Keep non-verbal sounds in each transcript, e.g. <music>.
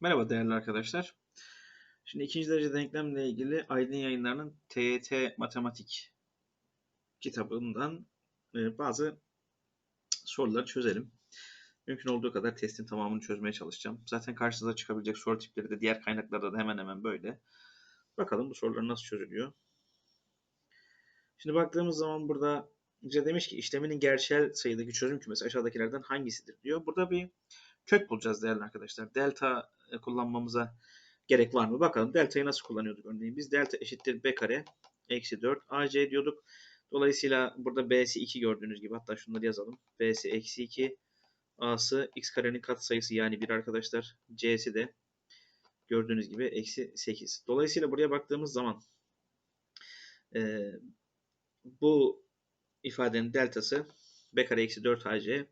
Merhaba değerli arkadaşlar. Şimdi ikinci derece denklemle ilgili Aydın Yayınları'nın TYT Matematik kitabından e, bazı soruları çözelim. Mümkün olduğu kadar testin tamamını çözmeye çalışacağım. Zaten karşınıza çıkabilecek soru tipleri de diğer kaynaklarda da hemen hemen böyle. Bakalım bu sorular nasıl çözülüyor. Şimdi baktığımız zaman burada bize demiş ki işleminin gerçel sayıdaki çözüm kümesi aşağıdakilerden hangisidir diyor. Burada bir kök bulacağız değerli arkadaşlar. Delta kullanmamıza gerek var mı? Bakalım delta'yı nasıl kullanıyorduk örneğin. Biz delta eşittir b kare eksi 4 ac diyorduk. Dolayısıyla burada b'si 2 gördüğünüz gibi hatta şunları yazalım. b'si eksi 2 a'sı x karenin katsayısı yani 1 arkadaşlar. c'si de gördüğünüz gibi eksi 8. Dolayısıyla buraya baktığımız zaman e, bu ifadenin deltası b kare eksi 4 ac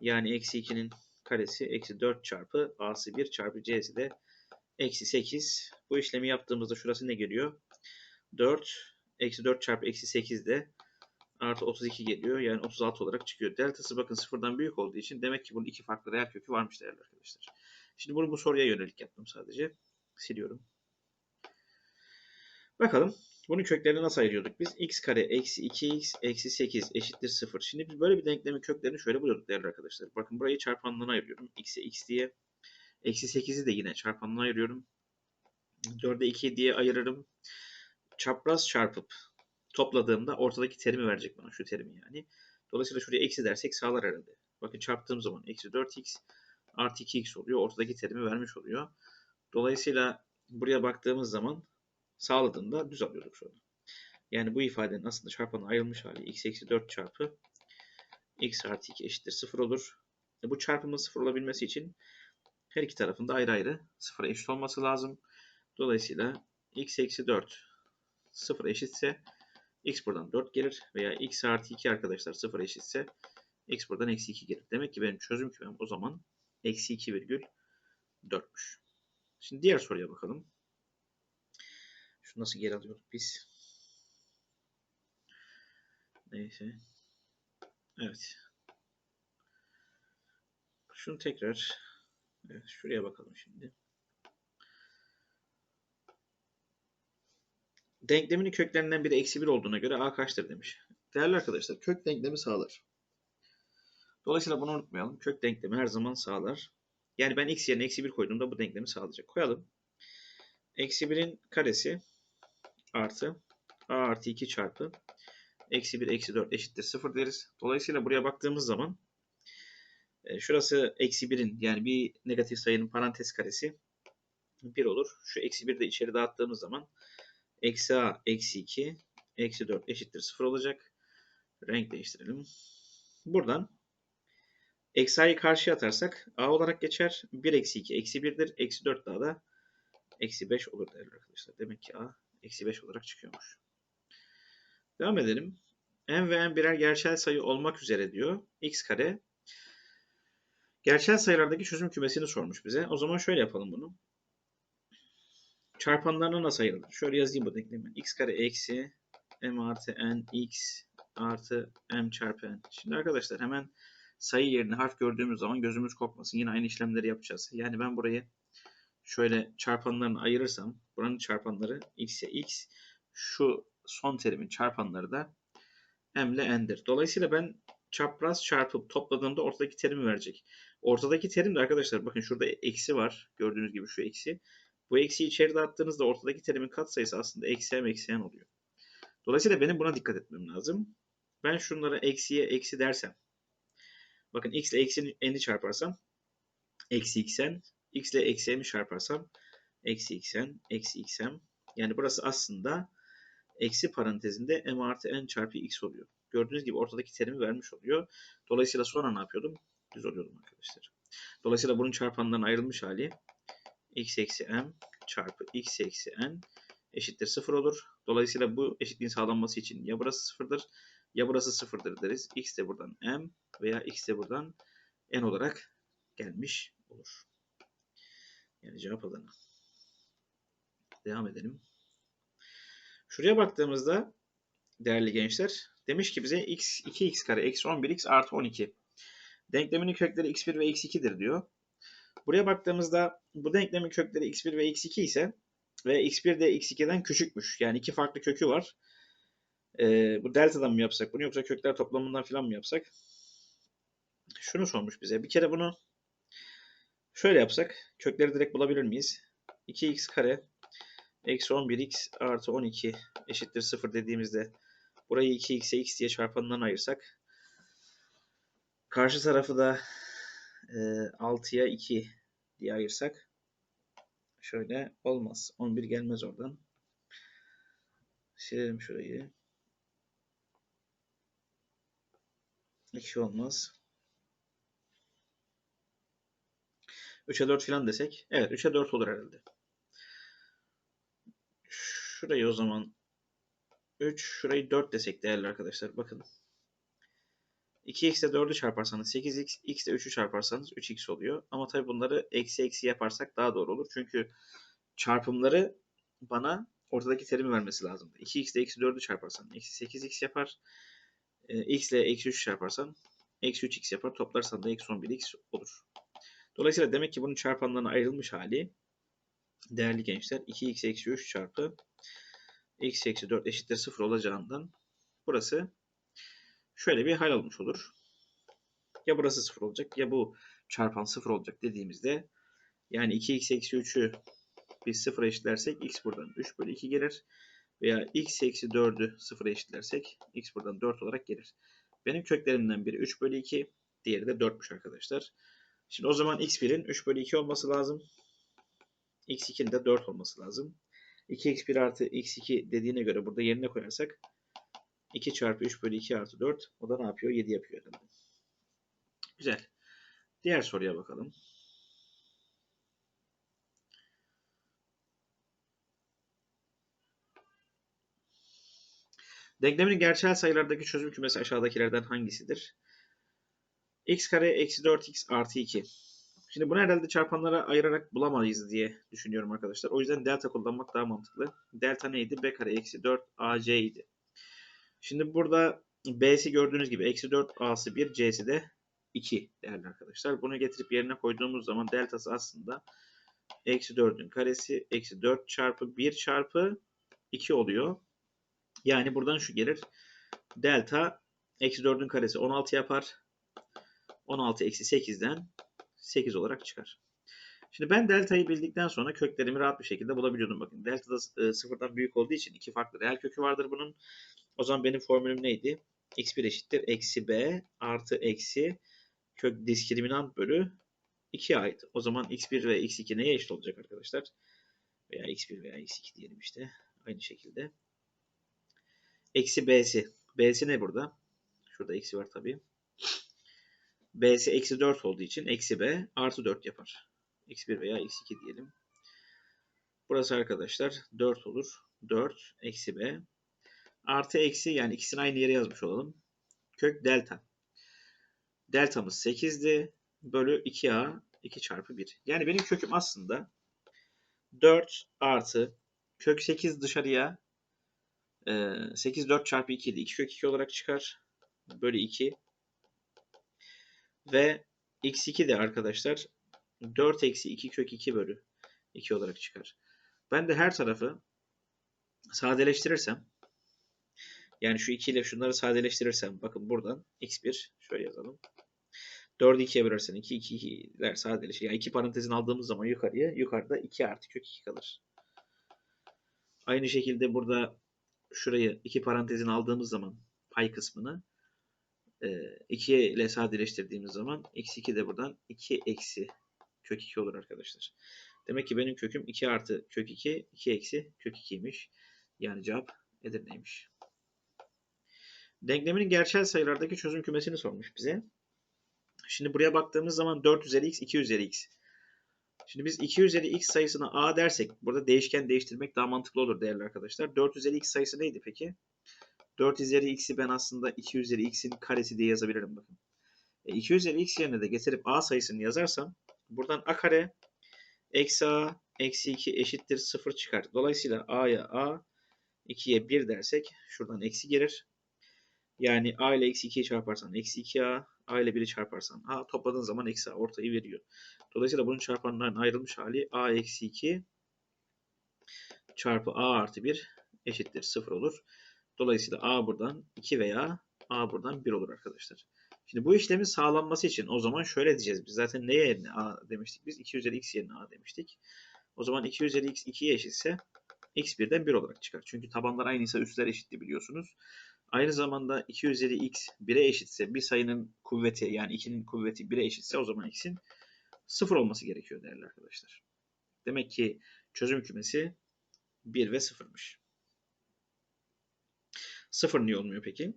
yani eksi 2'nin karesi eksi 4 çarpı a'sı 1 çarpı c'si de eksi 8. Bu işlemi yaptığımızda şurası ne geliyor? 4 eksi 4 çarpı eksi 8 de artı 32 geliyor. Yani 36 olarak çıkıyor. Deltası bakın sıfırdan büyük olduğu için demek ki bunun iki farklı reel kökü varmış değerli arkadaşlar. Şimdi bunu bu soruya yönelik yaptım sadece. Siliyorum. Bakalım. Bunun köklerini nasıl ayırıyorduk biz? x kare eksi 2x eksi 8 eşittir 0. Şimdi biz böyle bir denklemin köklerini şöyle buluyorduk değerli arkadaşlar. Bakın burayı çarpanlarına ayırıyorum. x'e x diye. Eksi 8'i de yine çarpanlarına ayırıyorum. 4'e 2 diye ayırırım. Çapraz çarpıp topladığımda ortadaki terimi verecek bana. Şu terimi yani. Dolayısıyla şuraya eksi dersek sağlar herhalde. Bakın çarptığım zaman eksi 4x artı 2x oluyor. Ortadaki terimi vermiş oluyor. Dolayısıyla buraya baktığımız zaman sağladığında düz alıyorduk sonra. Yani bu ifadenin aslında çarpanı ayrılmış hali x eksi 4 çarpı x artı 2 eşittir 0 olur. E bu çarpımın 0 olabilmesi için her iki tarafında ayrı ayrı 0'a eşit olması lazım. Dolayısıyla x eksi 4 0 eşitse x buradan 4 gelir veya x artı 2 arkadaşlar 0 eşitse x buradan eksi 2 gelir. Demek ki benim çözüm kümem o zaman eksi 2 virgül 4'müş. Şimdi diğer soruya bakalım. Şu nasıl geri alıyorduk biz? Neyse. Evet. Şunu tekrar evet, şuraya bakalım şimdi. Denkleminin köklerinden biri eksi 1 olduğuna göre a kaçtır demiş. Değerli arkadaşlar kök denklemi sağlar. Dolayısıyla bunu unutmayalım. Kök denklemi her zaman sağlar. Yani ben x yerine eksi 1 koyduğumda bu denklemi sağlayacak. Koyalım. Eksi 1'in karesi artı a artı 2 çarpı eksi 1 eksi 4 eşittir 0 deriz. Dolayısıyla buraya baktığımız zaman e, şurası eksi 1'in yani bir negatif sayının parantez karesi 1 olur. Şu eksi 1 de içeri dağıttığımız zaman eksi a eksi 2 eksi 4 eşittir 0 olacak. Renk değiştirelim. Buradan eksi a'yı karşıya atarsak a olarak geçer. 1 eksi 2 eksi 1'dir. Eksi 4 daha da eksi 5 olur değerli arkadaşlar. Demek ki a eksi 5 olarak çıkıyormuş. Devam edelim. n ve n birer gerçel sayı olmak üzere diyor. x kare gerçel sayılardaki çözüm kümesini sormuş bize. O zaman şöyle yapalım bunu. Çarpanlarına nasıl ayırılır? Şöyle yazayım bu denklemi. x kare eksi m artı n x artı m çarpı n. Şimdi arkadaşlar hemen sayı yerine harf gördüğümüz zaman gözümüz korkmasın. Yine aynı işlemleri yapacağız. Yani ben burayı şöyle çarpanlarını ayırırsam buranın çarpanları x'e x şu son terimin çarpanları da m ile n'dir. Dolayısıyla ben çapraz çarpıp topladığımda ortadaki terimi verecek. Ortadaki terim de arkadaşlar bakın şurada eksi var. Gördüğünüz gibi şu eksi. Bu eksiyi içeri dağıttığınızda ortadaki terimin katsayısı aslında eksi m eksi n oluyor. Dolayısıyla benim buna dikkat etmem lazım. Ben şunlara eksiye eksi dersem. Bakın x ile eksi n'i çarparsam eksi xn x ile eksi m'i çarparsam eksi xn eksi xm. Yani burası aslında eksi parantezinde m artı n çarpı x oluyor. Gördüğünüz gibi ortadaki terimi vermiş oluyor. Dolayısıyla sonra ne yapıyordum? Düz oluyordum arkadaşlar. Dolayısıyla bunun çarpanlarına ayrılmış hali x eksi m çarpı x eksi n eşittir 0 olur. Dolayısıyla bu eşitliğin sağlanması için ya burası sıfırdır ya burası sıfırdır deriz. x de buradan m veya x de buradan n olarak gelmiş olur. Yani cevap Adana. Devam edelim. Şuraya baktığımızda değerli gençler demiş ki bize x 2x kare eksi 11x artı 12. Denkleminin kökleri x1 ve x2'dir diyor. Buraya baktığımızda bu denklemin kökleri x1 ve x2 ise ve x1 de x2'den küçükmüş. Yani iki farklı kökü var. Ee, bu delta'dan mı yapsak bunu yoksa kökler toplamından falan mı yapsak? Şunu sormuş bize. Bir kere bunu şöyle yapsak. Kökleri direkt bulabilir miyiz? 2x kare eksi 11x artı 12 eşittir 0 dediğimizde burayı 2x'e x diye çarpanından ayırsak karşı tarafı da e, 6'ya 2 diye ayırsak şöyle olmaz. 11 gelmez oradan. Silelim şurayı. 2 olmaz. 3'e 4 falan desek. Evet 3'e 4 olur herhalde. Şurayı o zaman 3, şurayı 4 desek değerli arkadaşlar. Bakın. 2x ile 4'ü çarparsanız 8x, x ile 3'ü çarparsanız 3x oluyor. Ama tabi bunları eksi eksi yaparsak daha doğru olur. Çünkü çarpımları bana ortadaki terimi vermesi lazım. 2x ile eksi 4'ü çarparsan eksi 8x yapar. E, x ile eksi 3 çarparsan eksi 3x yapar. Toplarsan da eksi 11x olur. Dolayısıyla demek ki bunun çarpanlarına ayrılmış hali değerli gençler 2x eksi 3 çarpı x eksi 4 eşittir 0 olacağından burası şöyle bir hal almış olur. Ya burası 0 olacak ya bu çarpan 0 olacak dediğimizde yani 2x eksi 3'ü biz 0'a eşitlersek x buradan 3 bölü 2 gelir. Veya x eksi 4'ü 0'a eşitlersek x buradan 4 olarak gelir. Benim köklerimden biri 3 bölü 2 diğeri de 4'müş arkadaşlar. Şimdi o zaman x1'in 3 bölü 2 olması lazım. x2'nin de 4 olması lazım. 2x1 artı x2 dediğine göre burada yerine koyarsak 2 çarpı 3 bölü 2 artı 4 o da ne yapıyor? 7 yapıyor herhalde. Güzel. Diğer soruya bakalım. Denklemin gerçel sayılardaki çözüm kümesi aşağıdakilerden hangisidir? X kare eksi 4x artı 2. Şimdi bunu herhalde çarpanlara ayırarak bulamayız diye düşünüyorum arkadaşlar. O yüzden delta kullanmak daha mantıklı. Delta neydi? b kare eksi 4 ac idi. Şimdi burada b'si gördüğünüz gibi eksi 4 a'sı 1 c'si de 2 değerli arkadaşlar. Bunu getirip yerine koyduğumuz zaman deltası aslında eksi 4'ün karesi eksi 4 çarpı 1 çarpı 2 oluyor. Yani buradan şu gelir. Delta eksi 4'ün karesi 16 yapar. 16 eksi 8'den 8 olarak çıkar. Şimdi ben delta'yı bildikten sonra köklerimi rahat bir şekilde bulabiliyordum. Bakın delta da e, sıfırdan büyük olduğu için iki farklı reel kökü vardır bunun. O zaman benim formülüm neydi? x1 eşittir eksi b artı eksi kök diskriminant bölü 2 ait. O zaman x1 ve x2 neye eşit olacak arkadaşlar? Veya x1 veya x2 diyelim işte. Aynı şekilde. Eksi b'si. B'si ne burada? Şurada eksi var tabii. B'si eksi 4 olduğu için eksi B artı 4 yapar. X1 veya X2 diyelim. Burası arkadaşlar 4 olur. 4 eksi B. Artı eksi yani ikisini aynı yere yazmış olalım. Kök delta. Deltamız 8'di. Bölü 2A 2 çarpı 1. Yani benim köküm aslında 4 artı kök 8 dışarıya 8 4 çarpı 2 idi. 2 kök 2 olarak çıkar. Bölü 2 ve x2 de arkadaşlar 4 eksi 2 kök 2 bölü 2 olarak çıkar. Ben de her tarafı sadeleştirirsem yani şu 2 ile şunları sadeleştirirsem bakın buradan x1 şöyle yazalım. 4'ü 2'ye bölersen 2 2 2'ler sadeleşir. Yani iki parantezin aldığımız zaman yukarıya yukarıda 2 artı kök 2 kalır. Aynı şekilde burada şurayı iki parantezin aldığımız zaman pay kısmını 2 e, ile sadeleştirdiğimiz zaman eksi 2 de buradan 2 eksi kök 2 olur arkadaşlar. Demek ki benim köküm 2 artı kök 2, 2 eksi kök 2'ymiş. Yani cevap Edirne'ymiş. Denkleminin gerçel sayılardaki çözüm kümesini sormuş bize. Şimdi buraya baktığımız zaman 4 üzeri x, 2 üzeri x. Şimdi biz 2 üzeri x sayısına a dersek burada değişken değiştirmek daha mantıklı olur değerli arkadaşlar. 4 üzeri x sayısı neydi peki? 4 üzeri x'i ben aslında 2 üzeri x'in karesi diye yazabilirim bakın. E, 2 üzeri x yerine de getirip a sayısını yazarsam buradan a kare eksi a eksi 2 eşittir 0 çıkar. Dolayısıyla a'ya a 2'ye 1 dersek şuradan eksi gelir. Yani a ile eksi 2'yi çarparsan eksi 2a A ile 1'i çarparsan A topladığın zaman eksi A ortayı veriyor. Dolayısıyla bunun çarpanlarının ayrılmış hali A eksi 2 çarpı A artı 1 eşittir 0 olur. Dolayısıyla A buradan 2 veya A buradan 1 olur arkadaşlar. Şimdi bu işlemin sağlanması için o zaman şöyle diyeceğiz. Biz zaten neye yerine A demiştik? Biz 2 üzeri x yerine A demiştik. O zaman 2 üzeri x 2'ye eşitse x birden 1 olarak çıkar. Çünkü tabanlar aynıysa üstler eşitti biliyorsunuz. Aynı zamanda 2 üzeri x 1'e eşitse bir sayının kuvveti yani 2'nin kuvveti 1'e eşitse o zaman x'in 0 olması gerekiyor değerli arkadaşlar. Demek ki çözüm kümesi 1 ve 0'mış. 0 niye olmuyor peki?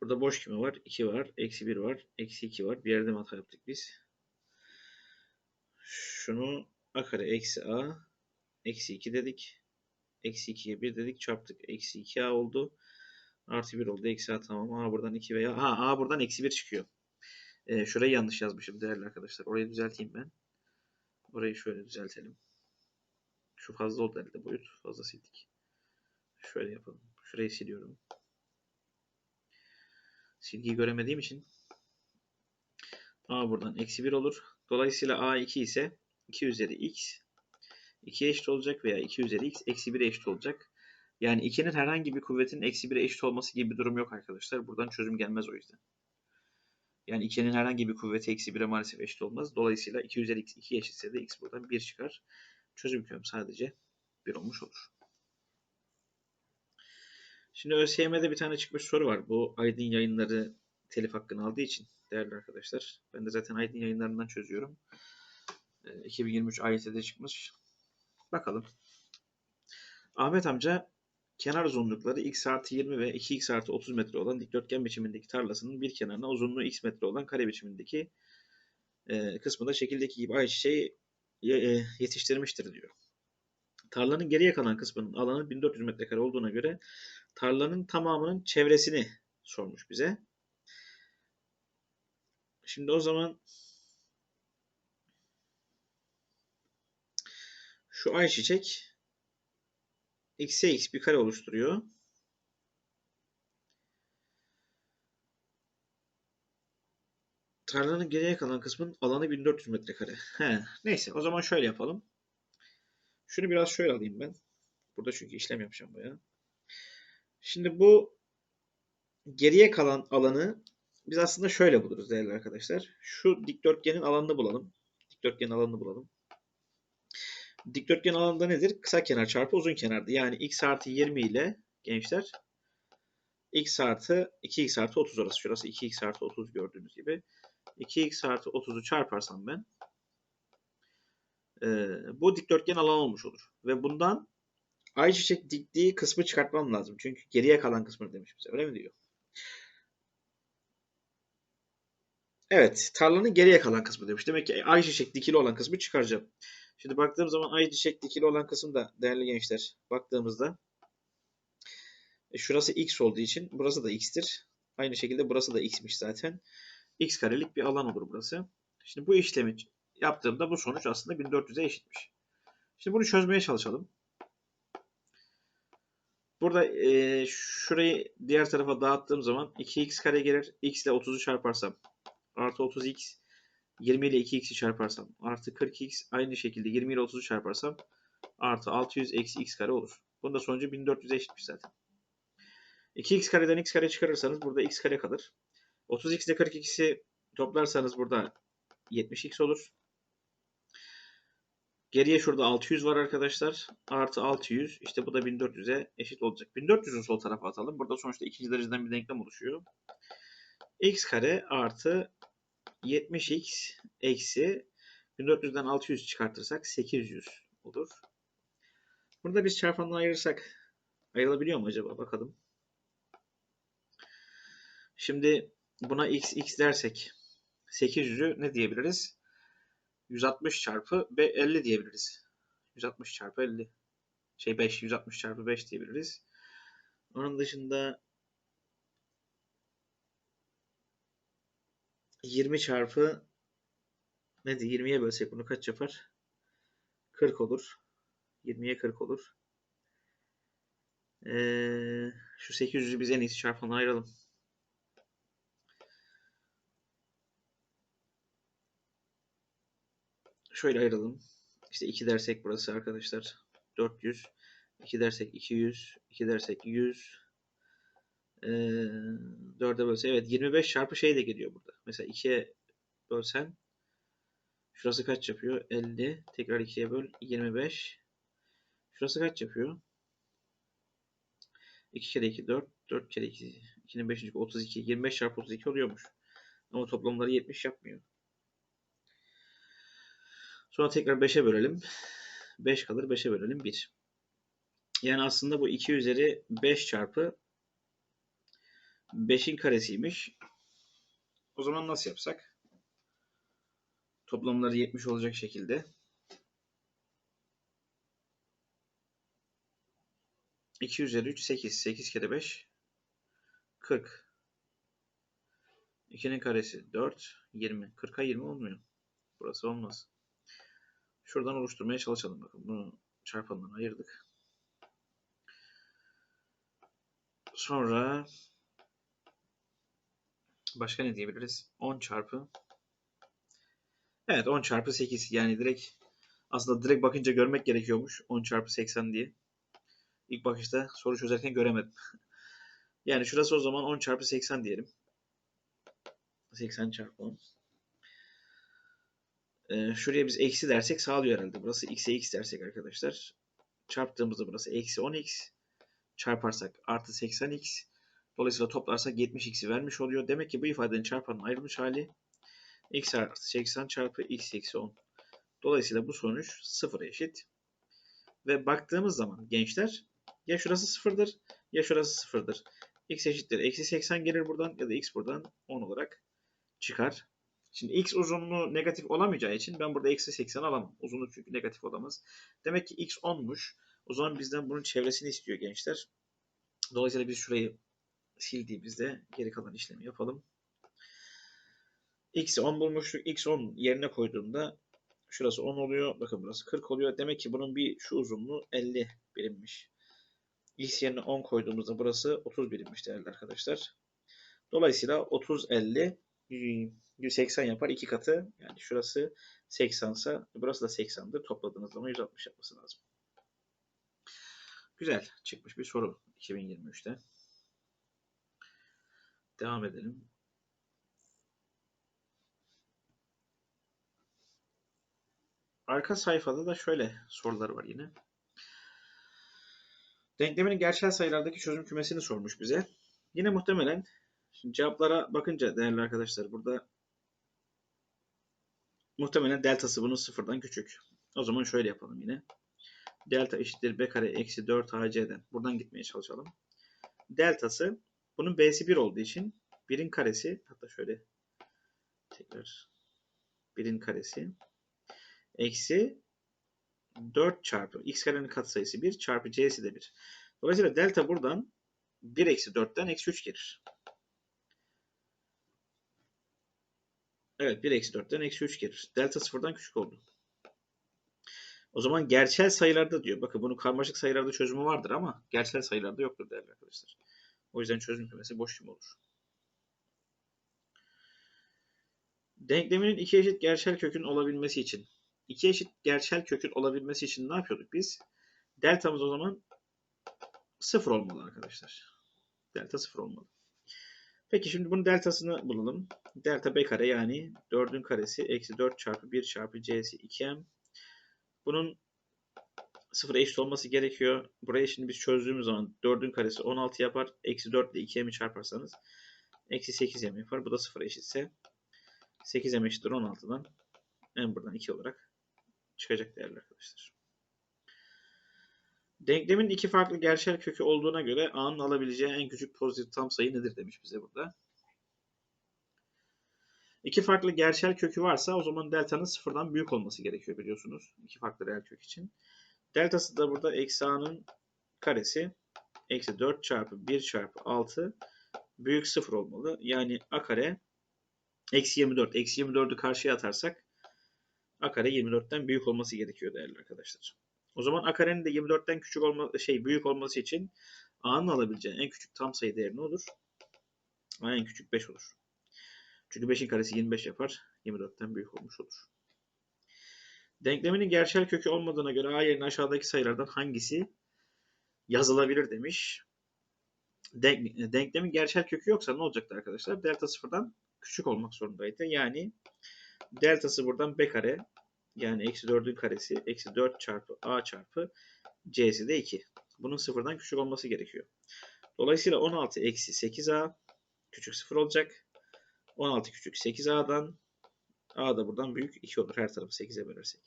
Burada boş küme var. 2 var. Eksi 1 var. Eksi 2 var. Bir yerde mi hata yaptık biz? Şunu a kare eksi a eksi 2 dedik. Eksi 2'ye 1 dedik. Çarptık. Eksi 2a oldu. Artı 1 oldu. Eksi a tamam. A buradan 2 veya ha a buradan eksi 1 çıkıyor. Ee, şurayı yanlış yazmışım değerli arkadaşlar. Orayı düzelteyim ben. Orayı şöyle düzeltelim. Şu fazla oldu elde boyut. Fazla sildik. Şöyle yapalım. Şurayı siliyorum. Silgiyi göremediğim için a buradan eksi 1 olur. Dolayısıyla a 2 ise 2 üzeri x 2'ye eşit olacak veya 2 üzeri x eksi 1'e eşit olacak. Yani 2'nin herhangi bir kuvvetin eksi 1'e eşit olması gibi bir durum yok arkadaşlar. Buradan çözüm gelmez o yüzden. Yani 2'nin herhangi bir kuvveti eksi 1'e maalesef eşit olmaz. Dolayısıyla 2 üzeri x 2 eşitse de x buradan 1 çıkar. Çözüm kümem sadece 1 olmuş olur. Şimdi ÖSYM'de bir tane çıkmış soru var. Bu Aydın yayınları telif hakkını aldığı için değerli arkadaşlar. Ben de zaten Aydın yayınlarından çözüyorum. 2023 AYT'de çıkmış. Bakalım. Ahmet amca kenar uzunlukları x artı 20 ve 2x artı 30 metre olan dikdörtgen biçimindeki tarlasının bir kenarına uzunluğu x metre olan kare biçimindeki e, kısmında şekildeki gibi ayçiçeği yetiştirmiştir diyor. Tarlanın geriye kalan kısmının alanı 1400 metrekare olduğuna göre tarlanın tamamının çevresini sormuş bize. Şimdi o zaman şu ayçiçek x'e x bir kare oluşturuyor. Tarlanın geriye kalan kısmının alanı 1400 metrekare. He, neyse o zaman şöyle yapalım. Şunu biraz şöyle alayım ben. Burada çünkü işlem yapacağım bayağı. Şimdi bu geriye kalan alanı biz aslında şöyle buluruz değerli arkadaşlar. Şu dikdörtgenin alanını bulalım. Dikdörtgenin alanını bulalım. Dikdörtgen alanında nedir? Kısa kenar çarpı uzun kenardı. Yani x artı 20 ile gençler x artı 2x artı 30 orası. Şurası 2x artı 30 gördüğünüz gibi. 2x artı 30'u çarparsam ben e, bu dikdörtgen alan olmuş olur. Ve bundan ayçiçek diktiği kısmı çıkartmam lazım. Çünkü geriye kalan kısmını demiş bize. Öyle mi diyor? Evet. Tarlanın geriye kalan kısmı demiş. Demek ki ayçiçek dikili olan kısmı çıkaracağım. Şimdi baktığım zaman ayçiçek dikili olan kısım da değerli gençler baktığımızda e, şurası x olduğu için burası da x'tir. Aynı şekilde burası da x'miş zaten. X karelik bir alan olur burası. Şimdi bu işlemi yaptığımda bu sonuç aslında 1400'e eşitmiş. Şimdi bunu çözmeye çalışalım. Burada e, şurayı diğer tarafa dağıttığım zaman 2x kare gelir. x ile 30'u çarparsam artı 30x 20 ile 2x'i çarparsam artı 40x aynı şekilde 20 ile 30'u çarparsam artı 600 eksi x kare olur. Bunun da sonucu 1400'e eşitmiş zaten. 2x kareden x kare çıkarırsanız burada x kare kalır. 30x ile 42'si toplarsanız burada 70x olur. Geriye şurada 600 var arkadaşlar. Artı 600. İşte bu da 1400'e eşit olacak. 1400'ün sol tarafa atalım. Burada sonuçta ikinci dereceden bir denklem oluşuyor. x kare artı 70x eksi 1400'den 600 çıkartırsak 800 olur. Burada biz çarpanla ayırırsak ayrılabiliyor mu acaba? Bakalım. Şimdi buna x x dersek 800'ü ne diyebiliriz? 160 çarpı 50 diyebiliriz. 160 çarpı 50. Şey 5, 160 çarpı 5 diyebiliriz. Onun dışında 20 çarpı ne diye 20'ye bölsek bunu kaç yapar? 40 olur. 20'ye 40 olur. Ee, şu 800'ü biz en iyisi çarpanla ayıralım. Şöyle ayıralım. İşte 2 dersek burası arkadaşlar 400. 2 dersek 200. 2 dersek 100. Ee, 4'e bölse evet 25 çarpı şey de geliyor burada. Mesela 2'ye bölsen şurası kaç yapıyor? 50. Tekrar 2'ye böl 25. Şurası kaç yapıyor? 2 kere 2 4. 4 kere 2 2'nin 5. 32. 25 çarpı 32 oluyormuş. Ama toplamları 70 yapmıyor. Sonra tekrar 5'e bölelim. 5 kalır. 5'e bölelim 1. Yani aslında bu 2 üzeri 5 çarpı 5'in karesiymiş. O zaman nasıl yapsak? Toplamları 70 olacak şekilde. 2 üzeri 3 8. 8 kere 5 40. 2'nin karesi 4 20. 40'a 20 olmuyor. Burası olmaz. Şuradan oluşturmaya çalışalım. Bakın bunu çarpandan ayırdık. Sonra başka ne diyebiliriz? 10 çarpı Evet 10 çarpı 8 yani direkt aslında direkt bakınca görmek gerekiyormuş 10 çarpı 80 diye. İlk bakışta soru çözerken göremedim. <laughs> yani şurası o zaman 10 çarpı 80 diyelim. 80 çarpı 10. Ee, şuraya biz eksi dersek sağlıyor herhalde. Burası x'e x dersek arkadaşlar. Çarptığımızda burası eksi 10x. Çarparsak artı 80x. Dolayısıyla toplarsak 70x'i vermiş oluyor. Demek ki bu ifadenin çarpanın ayrılmış hali x artı 80 çarpı x eksi 10. Dolayısıyla bu sonuç 0'a eşit. Ve baktığımız zaman gençler ya şurası sıfırdır ya şurası sıfırdır. x eşittir. Eksi 80 gelir buradan ya da x buradan 10 olarak çıkar. Şimdi x uzunluğu negatif olamayacağı için ben burada eksi 80 alamam. Uzunluk çünkü negatif olamaz. Demek ki x 10'muş. O zaman bizden bunun çevresini istiyor gençler. Dolayısıyla biz şurayı sildiğimizde geri kalan işlemi yapalım. x'i 10 bulmuştuk. x 10 yerine koyduğumda şurası 10 oluyor. Bakın burası 40 oluyor. Demek ki bunun bir şu uzunluğu 50 birimmiş. x yerine 10 koyduğumuzda burası 30 birimmiş değerli arkadaşlar. Dolayısıyla 30 50 180 yapar. iki katı. Yani şurası 80 ise burası da 80'dir. Topladığınız zaman 160 yapması lazım. Güzel çıkmış bir soru 2023'te. Devam edelim. Arka sayfada da şöyle sorular var yine. Denklemin gerçel sayılardaki çözüm kümesini sormuş bize. Yine muhtemelen şimdi cevaplara bakınca değerli arkadaşlar burada muhtemelen deltası bunun sıfırdan küçük. O zaman şöyle yapalım yine. Delta eşittir b kare eksi 4 hc'den. Buradan gitmeye çalışalım. Deltası bunun b'si 1 olduğu için 1'in karesi hatta şöyle tekrar 1'in karesi eksi 4 çarpı x karenin katsayısı 1 çarpı c'si de 1. Dolayısıyla delta buradan 1 eksi 4'ten eksi 3 gelir. Evet 1 eksi 4'ten eksi 3 gelir. Delta sıfırdan küçük oldu. O zaman gerçel sayılarda diyor. Bakın bunun karmaşık sayılarda çözümü vardır ama gerçel sayılarda yoktur değerli arkadaşlar. O yüzden çözüm kümesi boş kim olur. Denkleminin iki eşit gerçel kökün olabilmesi için iki eşit gerçel kökün olabilmesi için ne yapıyorduk biz? Deltamız o zaman sıfır olmalı arkadaşlar. Delta sıfır olmalı. Peki şimdi bunun deltasını bulalım. Delta b kare yani 4'ün karesi eksi 4 çarpı 1 çarpı c'si 2m. Bunun sıfıra eşit olması gerekiyor. Burayı şimdi biz çözdüğümüz zaman 4'ün karesi 16 yapar. Eksi 4 ile 2m'i çarparsanız eksi 8m yapar. Bu da sıfıra eşitse 8m eşittir 16'dan m buradan 2 olarak çıkacak değerli arkadaşlar. Denklemin iki farklı gerçel kökü olduğuna göre a'nın alabileceği en küçük pozitif tam sayı nedir demiş bize burada. İki farklı gerçel kökü varsa o zaman delta'nın sıfırdan büyük olması gerekiyor biliyorsunuz. İki farklı reel kök için. Deltası da burada eksi a'nın karesi eksi 4 çarpı 1 çarpı 6 büyük sıfır olmalı. Yani a kare eksi 24. Eksi 24'ü karşıya atarsak a kare 24'ten büyük olması gerekiyor değerli arkadaşlar. O zaman a de 24'ten küçük olma şey büyük olması için a'nın alabileceği en küçük tam sayı değeri ne olur? A en küçük 5 olur. Çünkü 5'in karesi 25 yapar. 24'ten büyük olmuş olur. Denkleminin gerçel kökü olmadığına göre A yerine aşağıdaki sayılardan hangisi yazılabilir demiş. Denk, denklemin gerçel kökü yoksa ne olacaktı arkadaşlar? Delta sıfırdan küçük olmak zorundaydı. Yani deltası buradan b kare yani eksi 4'ün karesi eksi 4 çarpı a çarpı c'si de 2. Bunun sıfırdan küçük olması gerekiyor. Dolayısıyla 16 eksi 8a küçük sıfır olacak. 16 küçük 8a'dan a da buradan büyük 2 olur. Her tarafı 8'e bölersek.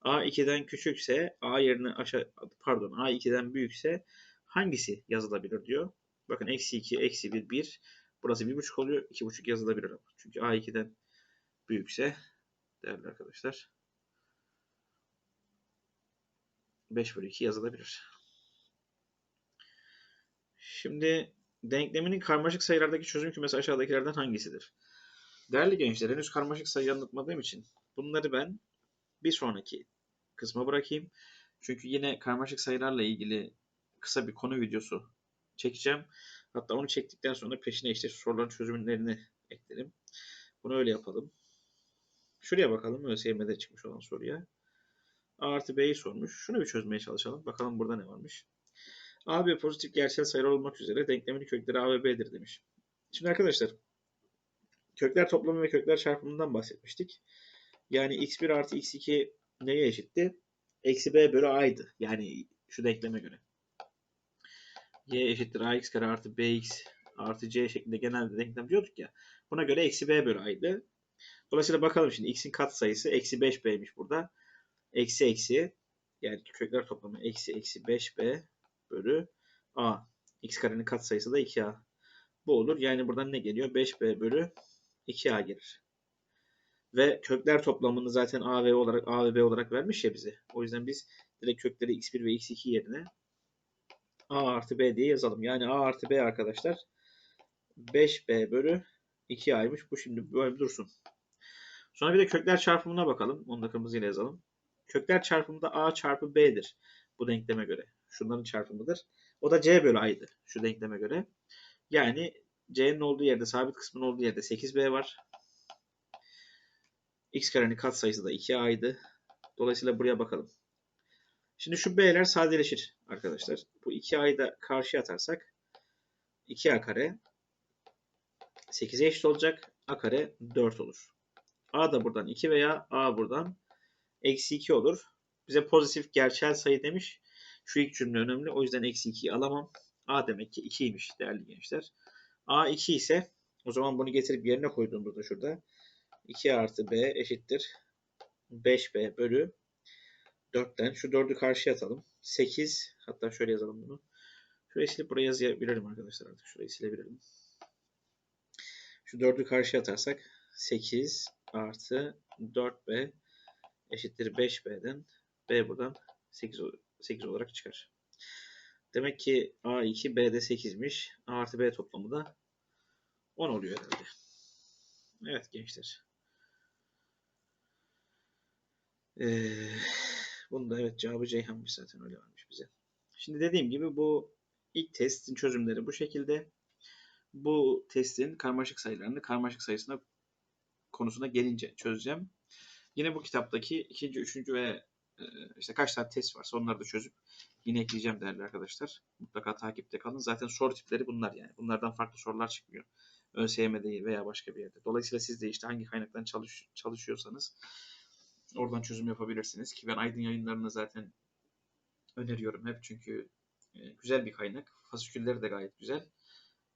a 2'den küçükse a yerine aşağı pardon a 2'den büyükse hangisi yazılabilir diyor. Bakın eksi 2 eksi 1 1 burası 1,5 oluyor. 2,5 yazılabilir. Çünkü a 2'den büyükse değerli arkadaşlar 5 bölü 2 yazılabilir. Şimdi denkleminin karmaşık sayılardaki çözüm kümesi aşağıdakilerden hangisidir? Değerli gençler henüz karmaşık sayı anlatmadığım için bunları ben bir sonraki kısma bırakayım. Çünkü yine karmaşık sayılarla ilgili kısa bir konu videosu çekeceğim. Hatta onu çektikten sonra peşine işte soruların çözümlerini eklerim. Bunu öyle yapalım. Şuraya bakalım ÖSYM'de çıkmış olan soruya. A artı B'yi sormuş. Şunu bir çözmeye çalışalım. Bakalım burada ne varmış. A, B pozitif gerçel sayılar olmak üzere denklemin kökleri A ve B'dir demiş. Şimdi arkadaşlar kökler toplamı ve kökler çarpımından bahsetmiştik. Yani x1 artı x2 neye eşitti? Eksi b bölü a'ydı. Yani şu denkleme göre. y eşittir ax kare artı bx artı c şeklinde genel bir denklem diyorduk ya. Buna göre eksi b bölü a'ydı. Dolayısıyla bakalım şimdi x'in kat sayısı eksi 5b'ymiş burada. Eksi eksi yani kökler toplamı eksi eksi 5b bölü a. x karenin kat sayısı da 2a. Bu olur. Yani buradan ne geliyor? 5b bölü 2a gelir. Ve kökler toplamını zaten a ve olarak a ve b olarak vermiş ya bize. O yüzden biz direkt kökleri x1 ve x2 yerine a artı b diye yazalım. Yani a artı b arkadaşlar 5b bölü 2a'ymış. Bu şimdi böyle dursun. Sonra bir de kökler çarpımına bakalım. Onu da kırmızıyla yazalım. Kökler çarpımında a çarpı b'dir. Bu denkleme göre. Şunların çarpımıdır. O da c bölü a'ydı. Şu denkleme göre. Yani c'nin olduğu yerde, sabit kısmın olduğu yerde 8b var. x karenin kat sayısı da 2a'ydı. Dolayısıyla buraya bakalım. Şimdi şu b'ler sadeleşir arkadaşlar. Bu 2a'yı da karşıya atarsak 2a kare 8'e eşit olacak. a kare 4 olur. a da buradan 2 veya a buradan eksi 2 olur. Bize pozitif gerçel sayı demiş. Şu ilk cümle önemli. O yüzden eksi 2'yi alamam. A demek ki 2'ymiş değerli gençler. A 2 ise o zaman bunu getirip yerine koyduğumuzda şurada 2 artı B eşittir 5B bölü 4'ten. Şu 4'ü karşıya atalım. 8 hatta şöyle yazalım bunu. Şurayı silip buraya yazabilirim arkadaşlar artık. Şurayı silebilirim. Şu 4'ü karşıya atarsak 8 artı 4B eşittir 5B'den B buradan 8, 8 olarak çıkar. Demek ki A2 B'de 8'miş. A artı B toplamı da 10 oluyor herhalde. Evet gençler. Ee, bunun da evet cevabı Ceyhan'mış zaten öyle varmış bize. Şimdi dediğim gibi bu ilk testin çözümleri bu şekilde. Bu testin karmaşık sayılarını karmaşık sayısına konusuna gelince çözeceğim. Yine bu kitaptaki ikinci, üçüncü ve e, işte kaç tane test varsa onları da çözüp yine ekleyeceğim değerli arkadaşlar. Mutlaka takipte kalın. Zaten soru tipleri bunlar yani. Bunlardan farklı sorular çıkmıyor. ÖSYM'de veya başka bir yerde. Dolayısıyla siz de işte hangi kaynaktan çalış, çalışıyorsanız oradan çözüm yapabilirsiniz. Ki ben Aydın yayınlarını zaten öneriyorum hep. Çünkü e, güzel bir kaynak. Fasikülleri de gayet güzel.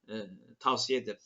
E, tavsiye ederim.